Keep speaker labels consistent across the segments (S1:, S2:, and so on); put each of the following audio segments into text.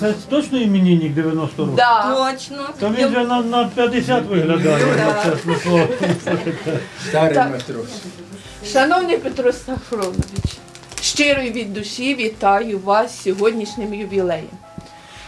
S1: Це точно іменинник 90 років?
S2: Да.
S3: Точно.
S1: То він же на, на 50 виглядає,
S2: Да.
S1: слово.
S4: Старий
S2: Так.
S4: матрос.
S2: Шановний Петро Сафронович, щиро і від душі вітаю вас з сьогоднішнім ювілеєм.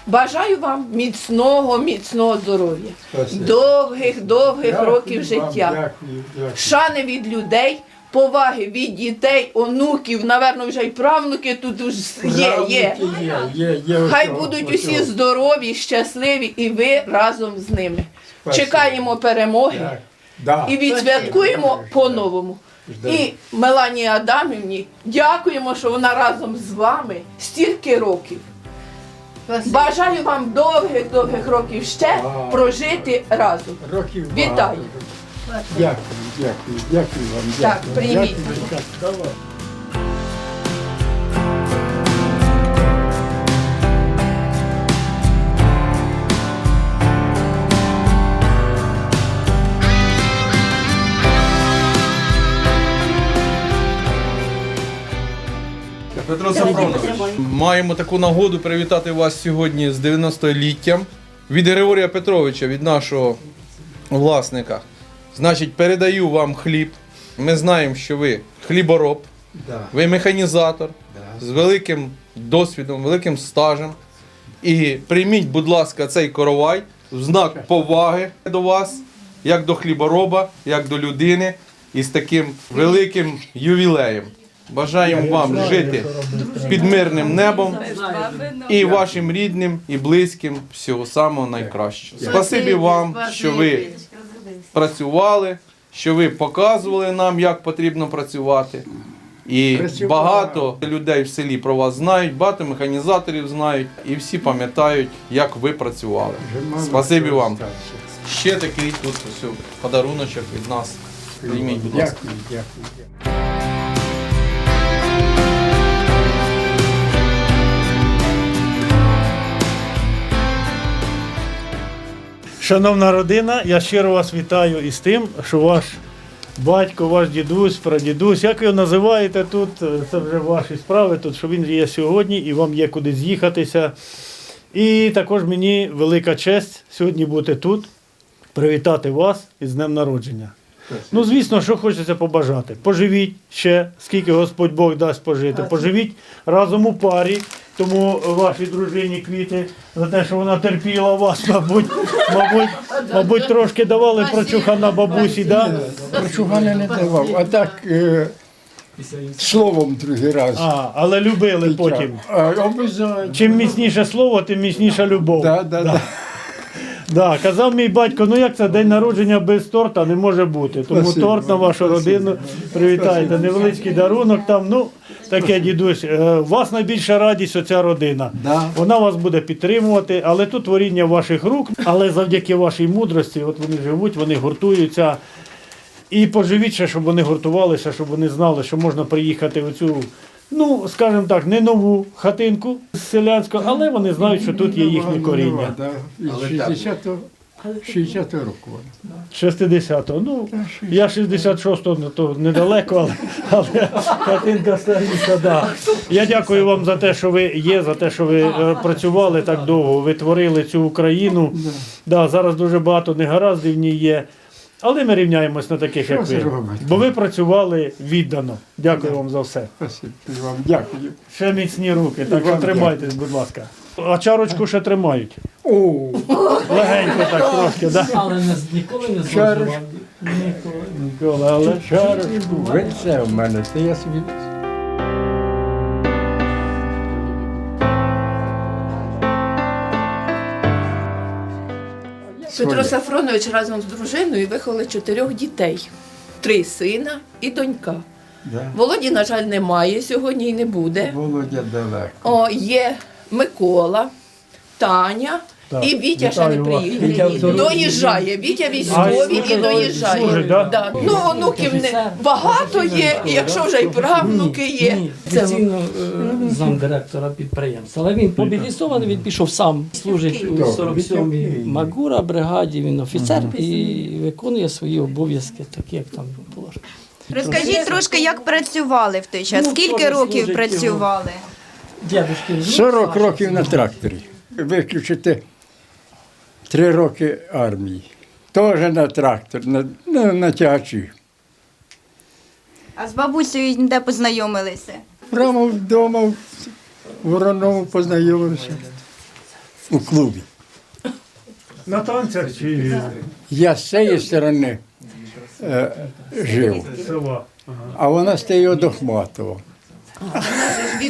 S2: Бажаю вам міцного, міцного здоров'я,
S4: Спасибо.
S2: довгих, довгих
S4: Дякую
S2: років
S4: вам,
S2: життя,
S4: Дякую, дякую.
S2: шани від людей, поваги від дітей, онуків, напевно, вже й правнуки тут уж є, є.
S4: Є, є, є
S2: Хай
S4: ось
S2: будуть
S4: ось
S2: усі
S4: ось.
S2: здорові, щасливі, і ви разом з ними.
S4: Спасибо.
S2: Чекаємо перемоги
S4: Да.
S2: і відсвяткуємо по-новому. І Меланії Адамівні дякуємо, що вона разом з вами стільки років. Бажаю вам довгих довгих років ще
S4: А.
S2: прожити разом.
S4: Років
S2: Вітаю.
S4: Дякую, дякую, дякую вам.
S2: Так,
S4: дякую.
S2: прийміть.
S4: Дякую.
S5: Петро Сафронович, маємо таку нагоду привітати вас сьогодні з 90-літтям від Григорія Петровича, від нашого власника. Значить, передаю вам хліб. Ми знаємо, що ви хлібороб,
S4: Да,
S5: ви механізатор
S4: да.
S5: з великим досвідом, великим стажем. І прийміть, будь ласка, цей коровай в знак поваги до вас, як до хлібороба, як до людини, і з таким великим ювілеєм. Бажаємо вам жити під мирним небом і вашим рідним, і близьким всього самого найкращого. Спасибі вам, що ви працювали, що ви показували нам, як потрібно працювати. І багато людей в селі про вас знають, багато механізаторів знають, і всі пам'ятають, як ви працювали. Спасибі вам. Ще такий тут ось подаруночок від нас. Прийміть, будь ласка.
S1: Шановна родина, я щиро вас вітаю із тим, що ваш батько, ваш дідусь, прадідусь, як ви його називаєте тут, е, це вже ваші справи, тут, що він є сьогодні і вам є куди з'їхатися. І також мені велика честь сьогодні бути тут, привітати вас із Днем народження. Ну, звісно, що хочеться побажати. Поживіть ще, скільки Господь Бог дасть пожити. Поживіть разом у парі. Тому вашій дружині квіти за те, що вона терпіла вас, мабуть, мабуть, мабуть, трошки давали прочухана бабусі, да?
S4: прочухання не давав, а так е, словом другий раз.
S1: А, але любили потім.
S4: А, обов'язково.
S1: Чим міцніше слово, тим міцніша любов.
S4: Да, да, да.
S1: Да, казав мій батько, ну як це день народження без торта не може бути. Тому
S4: Спасибо.
S1: торт на вашу родину привітайте. Невеличкий дарунок там. Ну таке дідусь. е, У вас найбільша радість оця родина.
S4: Да.
S1: Вона вас буде підтримувати, але тут творіння ваших рук. Але завдяки вашій мудрості, от вони живуть, вони гуртуються. І поживіть ще, щоб вони гуртувалися, щоб вони знали, що можна приїхати в цю, ну скажімо так, не нову хатинку селянську, але вони знають, що тут є їхнє коріння.
S4: Да, 60-го 60 року. вона.
S1: 60-го. Ну, я 66-го, ну, то недалеко, але, але хатинка старіша, да. Я дякую вам за те, що ви є, за те, що ви е, працювали так довго, ви творили цю Україну. Да, зараз дуже багато негараздів в ній є. Але ми рівняємось на таких,
S4: Що
S1: як ви.
S4: зробити?
S1: Бо ви працювали віддано. Дякую вам за все.
S4: Спасибі вам, дякую.
S1: Ще міцні руки, так що
S4: вам
S1: тримайтесь, будь ласка. А чарочку ще тримають.
S4: О,
S1: Легенько так трошки, да?
S6: Але не, з- ніколи не
S4: Чарочку.
S6: зловживав. Ніколи.
S1: Ніколи, але чарочку.
S4: ви це в мене, це я собі.
S2: Петро Сафронович разом з дружиною виховали чотирьох дітей: три сина і донька.
S4: Да.
S2: Володі, на жаль, немає сьогодні і не буде.
S4: Володя далеко.
S2: О, є Микола, Таня і Вітя ще не приїхав. Доїжджає. Вітя військовий і доїжджає.
S1: служить, да?
S2: Да. Ну, онуків не багато є, і якщо вже й правнуки є. Це
S6: офіційно е, замдиректора підприємства. Але він мобілізований, він пішов сам, служить у
S4: Так,
S6: 47-й. Магура бригаді, він офіцер і виконує свої обов'язки, такі як там положено.
S3: Розкажіть трошки, як працювали в той час.
S6: Ну,
S3: Скільки років працювали?
S6: Дядушки
S4: 40 років на тракторі. виключити три роки армії. Теж на трактор, на, на, на тягачі.
S3: А з бабусею де познайомилися?
S4: Прямо вдома в Вороному познайомився у клубі.
S1: На танцях чи
S4: Я з цієї сторони е, жив, а вона з тієї до Хматова.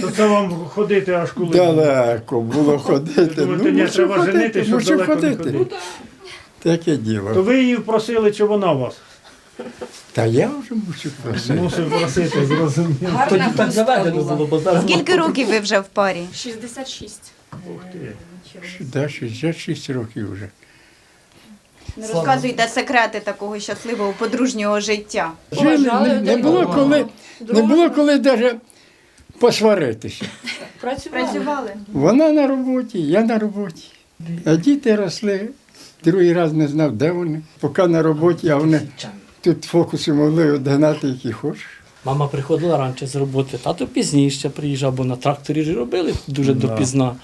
S1: То це вам ходити аж коли?
S4: Далеко було ходити.
S1: Думаєте, ні,
S4: мусив
S1: треба
S4: ходити,
S1: женити, щоб
S4: мусив
S1: далеко не
S4: ходити.
S1: ходити.
S4: Таке
S1: То
S4: діло.
S1: ви її просили, чи вона вас?
S4: Та я вже мусив просити.
S1: Мусив просити, зрозуміло.
S6: Тоді так заведено було, бо зараз
S3: Скільки років ви вже в парі?
S7: 66.
S4: Да, 66 років вже.
S3: Не розказуйте секрети такого щасливого подружнього життя.
S4: Жили, не, не було коли, не було коли навіть посваритися.
S3: Працювали?
S4: Вона на роботі, я на роботі. А діти росли, другий раз не знав, де вони. Поки на роботі, а вони тут фокуси могли одгнати, які хочеш.
S6: Мама приходила раніше з роботи, тато пізніше приїжджав, бо на тракторі ж робили дуже допізна.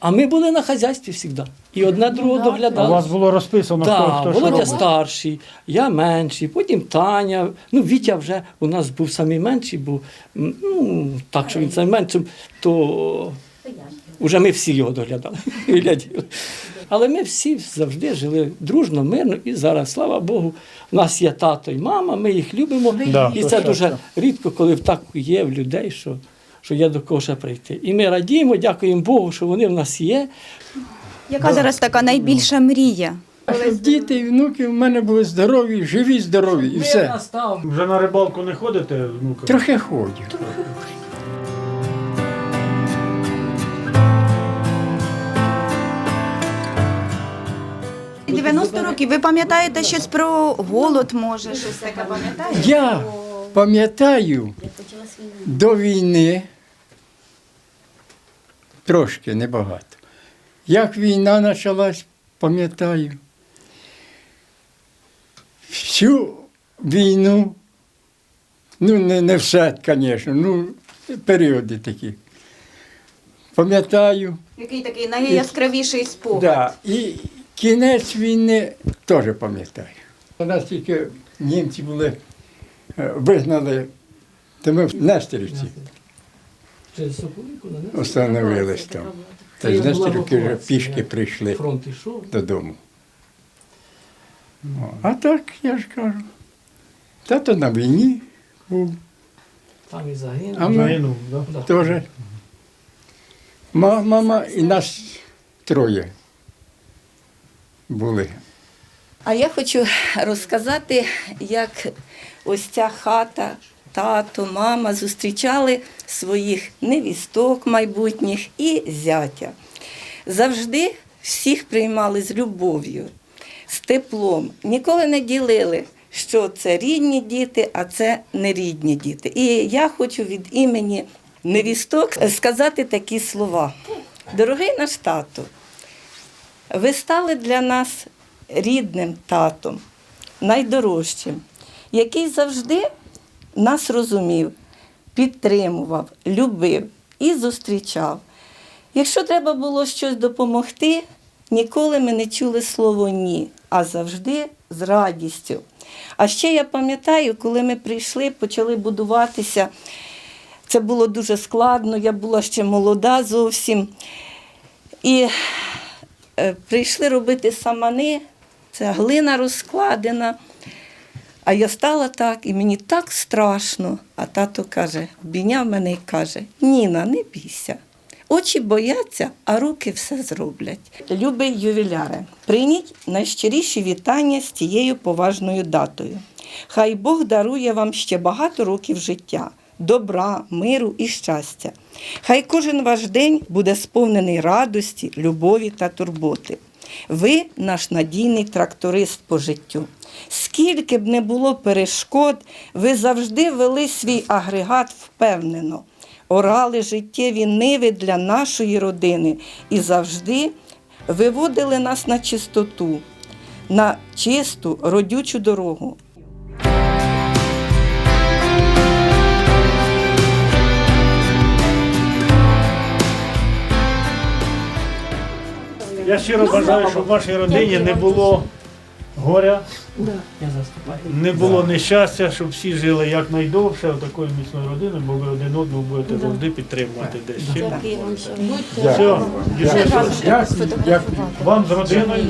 S6: А ми були на хазяйстві завжди. І одне другого
S1: А
S6: доглядали.
S1: у вас було розписано, хто, хто що
S6: Володя
S1: робить?
S6: старший, я менший, потім Таня. Ну, Вітя вже у нас був самий менший, був ну, так, що він самий менший, то вже ми всі його доглядали. Але ми всі завжди жили дружно, мирно, і зараз, слава Богу, у нас є тато і мама, ми їх любимо.
S1: Да,
S6: і це
S1: щастя.
S6: дуже рідко, коли так є в людей, що, що є до кого ще прийти. І ми радіємо, дякуємо Богу, що вони в нас є.
S3: Яка зараз така найбільша мрія?
S4: Щоб діти і внуки в мене були здорові, живі, здорові, і все.
S1: Вже на рибалку не ходите? Ну,
S4: Трохи ходжу.
S3: 90 років. Ви пам'ятаєте щось про голод, може, щось таке пам'ятаєте?
S4: Я пам'ятаю до війни трошки небагато. Як війна почалась, пам'ятаю. Всю війну, ну не, не все, звісно, ну періоди такі. Пам'ятаю.
S3: Який такий найяскравіший спогад?
S4: Да. І кінець війни теж пам'ятаю. У нас тільки німці були, е, вигнали, то ми в Нестерівці остановились там. Та з Нестерівки вже пішки прийшли додому. А так, я ж кажу. Тато на війні був,
S6: Там і загинув.
S4: а ми
S1: Загинув, да?
S6: Да.
S4: теж. Мама і нас троє були.
S8: А я хочу розказати, як ось ця хата, тато, мама зустрічали своїх невісток майбутніх і зятя. Завжди всіх приймали з любов'ю, з теплом. Ніколи не ділили, що це рідні діти, а це не рідні діти. І я хочу від імені невісток сказати такі слова. Дорогий наш тато, ви стали для нас рідним татом, найдорожчим, який завжди нас розумів, підтримував, любив і зустрічав. Якщо треба було щось допомогти, ніколи ми не чули слово ні, а завжди з радістю. А ще я пам'ятаю, коли ми прийшли, почали будуватися. Це було дуже складно, я була ще молода зовсім. І прийшли робити самани, це глина розкладена. А я стала так, і мені так страшно. А тато каже, обійняв мене і каже: Ніна, не бійся. Очі бояться, а руки все зроблять. Любий ювіляре, прийміть найщиріші вітання з цією поважною датою. Хай Бог дарує вам ще багато років життя, добра, миру і щастя. Хай кожен ваш день буде сповнений радості, любові та турботи. Ви наш надійний тракторист по життю. Скільки б не було перешкод, ви завжди вели свій агрегат впевнено, орали життєві ниви для нашої родини і завжди виводили нас на чистоту, на чисту родючу дорогу.
S1: Я щиро бажаю, щоб в вашій родині не було горя, не було нещастя, щоб всі жили якнайдовше такою міцною родиною, бо ви один одного будете завжди підтримувати десь. Все.
S4: Дякую.
S1: вам з родиною.